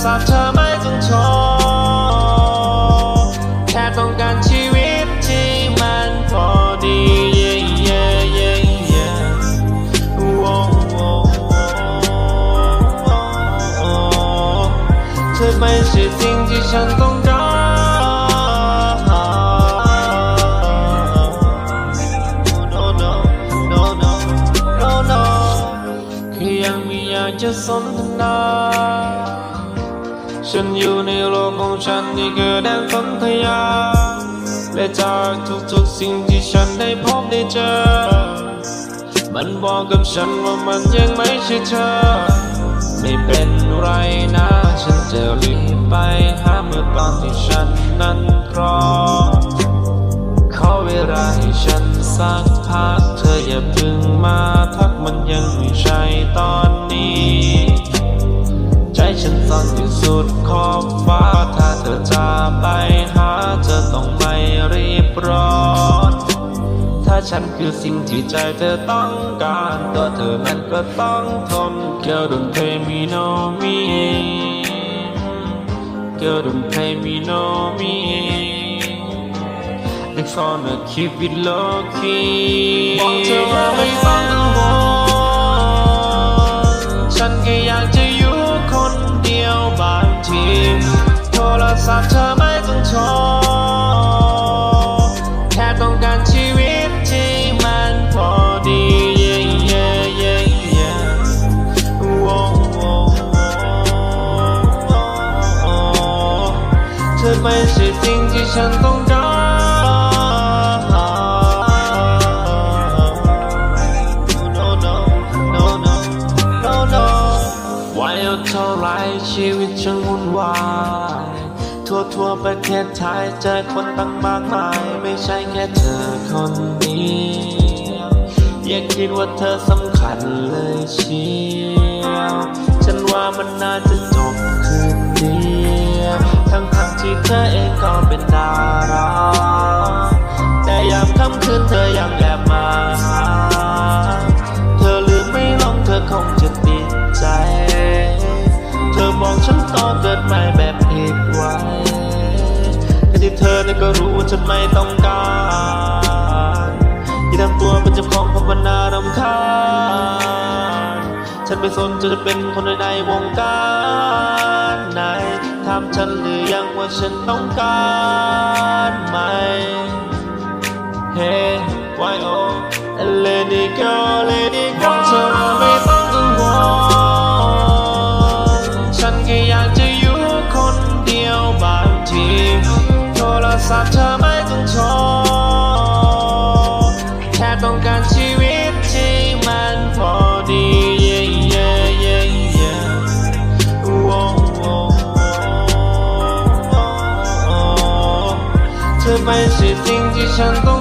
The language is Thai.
โทรศัพท์เธอไม่ต้องโทรแค่ต้องการชีวิตที่มันพอดี yeah, yeah, yeah, yeah. โอ้โอ้โอ้เธอไม่ใช่สิ่งที่ฉันต้องการยังไม่อยากจะสนทนา ฉันอยู่ในโลกของฉันนี่คือแดนสนธยา และจากทุกๆสิ่งที่ฉันได้พบได้เจอ มันบอกกับฉันว่ามันยังไม่ใช่เธอ ไม่เป็นไรนะ ฉันจะรีบไปหาเมื่อตอนที่ฉันนั้นพร้อมขอเวลาให้ฉันสักพัก เธออย่าเพึ่งมาทักมันยังไม่ใช่ตอนนี้ ฉันซ่อนอยู่สุดขอบฟ้า ถ้าเธอจะไปหาเธอต้องไม่รีบร้อน ถ้าฉันคือสิ่งที่ใจเธอต้องการตัวเธอนั้นก็ต้องทน Girl don't play me no me Girl don't play me no me They gonna keep it low key บอกเธอว่าไม่ต้อง โทรศัพท์เธอไม่ต้องโทรแค่ต้องการชีวิตที่มันพอดี yeah, yeah, yeah, yeah. โอ้โอ้โอ้เธอไม่ใช่สิ่งที่ฉันต้องการ No, no, no, no, no, no วัยเท่าไรชีวิตฉันวุ่นวาย ทั่วทั่วประเทศไทยเจอคนตั้งมากมาย ไม่ใช่แค่เธอคนเดียวอย่าคิดว่าเธอสำคัญเลยเชียวฉันว่ามันน่าจะจบคืนเดียวทั้งทั้งที่เธอเองก็เป็นดาร ไม่ต้องการที่ทำตัวเป็นเจ้าของภาวนารำคาญฉันไม่สนจะเป็นคนในวงการไหนถามฉันหรือยังว่าฉันต้องการไหม Hey, why oh, let it go, let it go เธอไม่ต้องกังวลฉันแค่อยากจะอยู่คนเดียวบางที ทรศัพท์เธอไม่ต้องโทรแค่ต้องการชีวิตที่มันพอดี yeah, yeah, yeah, yeah. Whoa, whoa, whoa, whoa. เธอไม่ใช่สิ่งที่ฉันต้อง